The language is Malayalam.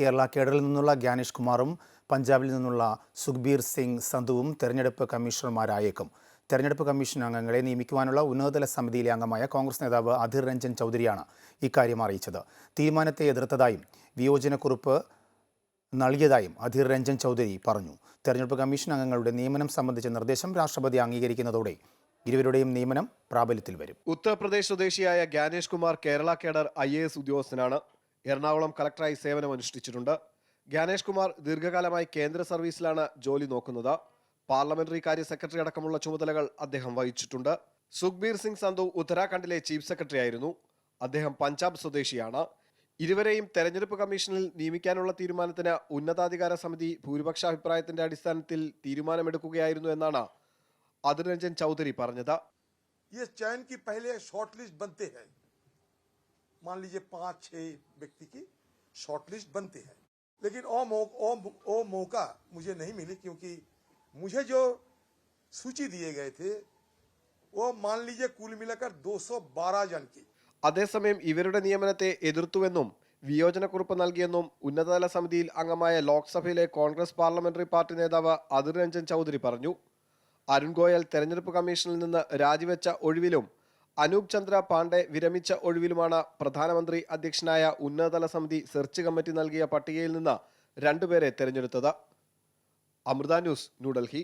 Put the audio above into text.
കേരള കേഡറിൽ നിന്നുള്ള ഗ്യാനേഷ് കുമാറും പഞ്ചാബിൽ നിന്നുള്ള സുഖ്ബീർ സിംഗ് സന്ധുവും തെരഞ്ഞെടുപ്പ് കമ്മീഷണർമാരായേക്കും. തെരഞ്ഞെടുപ്പ് കമ്മീഷൻ അംഗങ്ങളെ നിയമിക്കുവാനുള്ള ഉന്നതതല സമിതിയിലെ അംഗമായ കോൺഗ്രസ് നേതാവ് അധിർ രഞ്ജൻ ചൗധരിയാണ് ഇക്കാര്യം അറിയിച്ചത്. തീരുമാനത്തെ എതിർത്തതായും വിയോജനക്കുറിപ്പ് നൽകിയതായും അധിർ രഞ്ജൻ ചൗധരി പറഞ്ഞു. തെരഞ്ഞെടുപ്പ് കമ്മീഷൻ അംഗങ്ങളുടെ നിയമനം സംബന്ധിച്ച നിർദ്ദേശം രാഷ്ട്രപതി അംഗീകരിക്കുന്നതോടെ ഇരുവരുടെയും നിയമനം പ്രാബല്യത്തിൽ വരും. ഉത്തർപ്രദേശ് സ്വദേശിയായ Gyanesh Kumar Kerala cadre I A S ഉദ്യോഗസ്ഥനാണ്. എറണാകുളം കളക്ടറായി സേവനമനുഷ്ഠിച്ചിട്ടുണ്ട് ഗ്യാനേഷ് കുമാർ ദീർഘകാലമായി കേന്ദ്ര സർവീസിലാണ് ജോലി നോക്കുന്നത് പാർലമെന്ററി കാര്യ സെക്രട്ടറി അടക്കമുള്ള ചുമതലകൾ അദ്ദേഹം വഹിച്ചിട്ടുണ്ട് സുഖ്ബീർ സിംഗ് സന്ധു ഉത്തരാഖണ്ഡിലെ ചീഫ് സെക്രട്ടറി ആയിരുന്നു അദ്ദേഹം പഞ്ചാബ് സ്വദേശിയാണ് ഇരുവരെയും തെരഞ്ഞെടുപ്പ് കമ്മീഷനിൽ നിയമിക്കാനുള്ള തീരുമാനത്തിന് ഉന്നതാധികാര സമിതി ഭൂരിപക്ഷ അഭിപ്രായത്തിന്റെ അടിസ്ഥാനത്തിൽ തീരുമാനമെടുക്കുകയായിരുന്നു എന്നാണ് അതിർ രഞ്ജൻ ചൗധരി പറഞ്ഞത് ये चयन की पहले शॉर्ट लिस्ट बनते हैं मान लीजिए पांच छह व्यक्ति की शॉर्ट लिस्ट बनते हैं लेकिन ओ, मौ, ओ, ओ मौका मुझे नहीं मिली क्योंकि मुझे जो सूची दिए गए थे वो मान लीजिए कुल मिलाकर 212 जन की അതേസമയം ഇവരുടെ നിയമനത്തെ എതിർത്തുവെന്നും വിയോജനക്കുറിപ്പ് നൽകിയെന്നും ഉന്നതതല സമിതിയിൽ അംഗമായ ലോക്സഭയിലെ കോൺഗ്രസ് പാർലമെന്ററി പാർട്ടി നേതാവ് അതിർ രഞ്ജൻ ചൗധരി പറഞ്ഞു അരുൺ ഗോയൽ തെരഞ്ഞെടുപ്പ് കമ്മീഷനിൽ നിന്ന് രാജിവെച്ച ഒഴിവിലും അനൂപ് ചന്ദ്ര പാണ്ഡെ വിരമിച്ച ഒഴിവിലുമാണ് പ്രധാനമന്ത്രി അധ്യക്ഷനായ ഉന്നതതല സമിതി സെർച്ച് കമ്മിറ്റി നൽകിയ പട്ടികയിൽ നിന്ന് രണ്ടുപേരെ തെരഞ്ഞെടുത്തത്. അമൃത ന്യൂസ് ന്യൂഡൽഹി.